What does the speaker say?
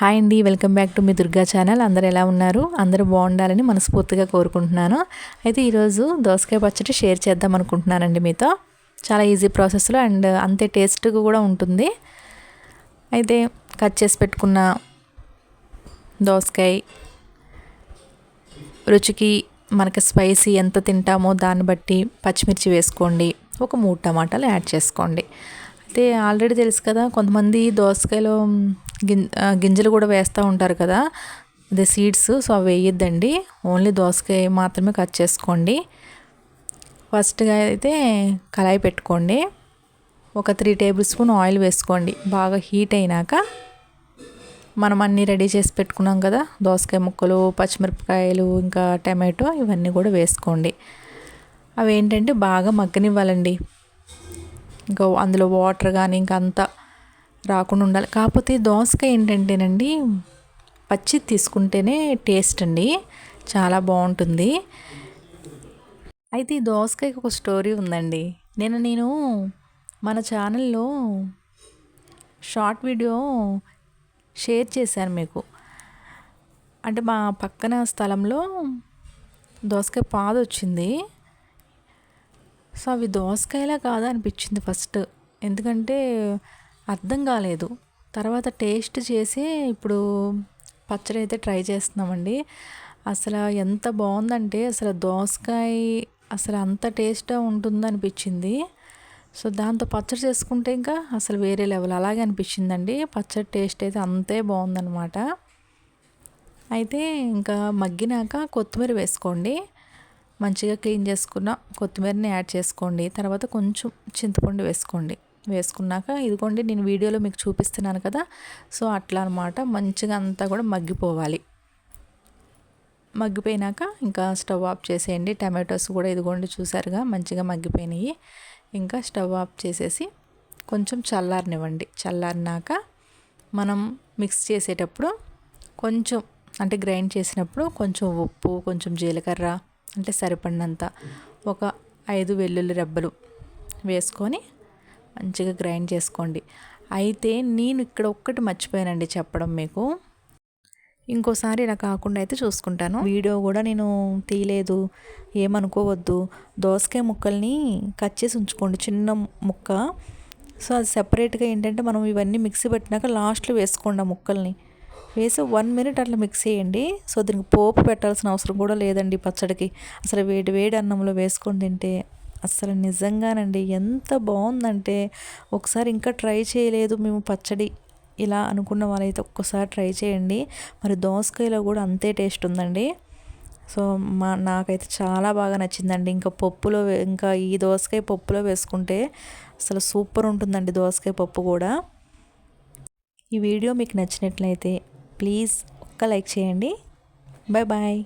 Hi అండి welcome back to మీ Durga channel. అందరు ఎలా ఉన్నారు? అందరూ బాగుండాలని మనస్ఫూర్తిగా కోరుకుంటున్నాను. అయితే ఈరోజు దోసకాయ పచ్చడి షేర్ చేద్దాం అనుకుంటున్నానండి మీతో. చాలా ఈజీ ప్రాసెస్లో అండ్ అంతే టేస్ట్గా కూడా ఉంటుంది. అయితే కట్ చేసి పెట్టుకున్న దోసకాయ రుచికి మనకి స్పైసీ ఎంత తింటామో దాన్ని బట్టి పచ్చిమిర్చి వేసుకోండి. ఒక మూడు టమాటాలు యాడ్ చేసుకోండి. అయితే ఆల్రెడీ తెలుసు కదా కొంతమంది దోసకాయలో గిం గింజలు కూడా వేస్తూ ఉంటారు కదా. అదే సీడ్స్ సో అవి వేయొద్దండి. ఓన్లీ దోసకాయ మాత్రమే కట్ చేసుకోండి. ఫస్ట్గా అయితే కళాయి పెట్టుకోండి. ఒక త్రీ టేబుల్ స్పూన్ ఆయిల్ వేసుకోండి. బాగా హీట్ అయినాక మనం అన్నీ రెడీ చేసి పెట్టుకున్నాం కదా. దోసకాయ ముక్కలు పచ్చిమిరపకాయలు ఇంకా టమాటో ఇవన్నీ కూడా వేసుకోండి. అవి ఏంటంటే బాగా మగ్గనివ్వాలండి. ఇంకా అందులో వాటర్ కానీ ఇంకా అంతా రాకుండా ఉండాలి. కాకపోతే దోసకాయ ఏంటంటేనండి పచ్చి తీసుకుంటేనే టేస్ట్ అండి. చాలా బాగుంటుంది. అయితే ఈ దోసకాయకి ఒక స్టోరీ ఉందండి. నేను నేను మన ఛానల్లో షార్ట్ వీడియో షేర్ చేశాను మీకు. అంటే మా పక్కన స్థలంలో దోసకాయ పాదు వచ్చింది. సో అవి దోసకాయలా కాదా అనిపించింది ఫస్ట్ ఎందుకంటే అర్థం కాలేదు. తర్వాత టేస్ట్ చేసి ఇప్పుడు పచ్చడి అయితే ట్రై చేస్తున్నామండి. అసలు ఎంత బాగుందంటే అసలు దోసకాయ అసలు అంత టేస్ట్ ఉంటుందని అనిపించింది సో దాంతో పచ్చడి చేసుకుంటే ఇంకా అసలు వేరే లెవెల్ అలాగే అనిపించిందండి. పచ్చడి టేస్ట్ అయితే అంతే బాగుందనమాట అయితే ఇంకా మగ్గినాక కొత్తిమీర వేసుకోండి. మంచిగా క్లీన్ చేసుకున్న కొత్తిమీరని యాడ్ చేసుకోండి. తర్వాత కొంచెం చింతపండు వేసుకోండి. వేసుకున్నాక ఇదిగోండి నేను వీడియోలో మీకు చూపిస్తున్నాను కదా. సో అట్లా అనమాట మంచిగా అంతా కూడా మగ్గిపోవాలి. మగ్గిపోయినాక ఇంకా స్టవ్ ఆఫ్ చేసేయండి. టమాటోస్ కూడా ఇదిగోండి చూసారుగా మంచిగా మగ్గిపోయినాయి. ఇంకా స్టవ్ ఆఫ్ చేసేసి కొంచెం చల్లారనివ్వండి. చల్లారినాక మనం మిక్స్ చేసేటప్పుడు కొంచెం అంటే గ్రైండ్ చేసినప్పుడు కొంచెం ఉప్పు కొంచెం జీలకర్ర అంటే సరిపడినంత ఒక ఐదు వెల్లుల్లి రెబ్బలు వేసుకొని మంచిగా గ్రైండ్ చేసుకోండి. అయితే నేను ఇక్కడ ఒక్కటి మర్చిపోయానండి చెప్పడం మీకు. ఇంకోసారి ఇలా కాకుండా అయితే చూసుకుంటాను. వీడియో కూడా నేను తీయలేదు ఏమనుకోవద్దు. దోసకాయ ముక్కల్ని కట్ చేసి ఉంచుకోండి చిన్న ముక్క. సో అది సెపరేట్గా ఏంటంటే మనం ఇవన్నీ మిక్సీ పెట్టినాక లాస్ట్లో వేసుకోండి ఆ ముక్కల్ని. వేసి వన్ మినిట్ అట్లా మిక్స్ చేయండి. సో దీనికి పోపు పెట్టాల్సిన అవసరం కూడా లేదండి పచ్చడికి. అసలు వేడి వేడి అన్నంలో వేసుకొని తింటే అసలు నిజంగానండి ఎంత బాగుందంటే ఒకసారి ఇంకా ట్రై చేయలేదు మేము పచ్చడి ఇలా అనుకున్న వాళ్ళైతే ఒక్కసారి ట్రై చేయండి. మరి దోసకాయలో కూడా అంతే టేస్ట్ ఉందండి. సో మా నాకైతే చాలా బాగా నచ్చిందండి. ఇంకా పప్పులో ఇంకా ఈ దోసకాయ పప్పులో వేసుకుంటే అసలు సూపర్ ఉంటుందండి దోసకాయ పప్పు కూడా. ఈ వీడియో మీకు నచ్చినట్లయితే ప్లీజ్ ఒక్క లైక్ చేయండి. Bye bye.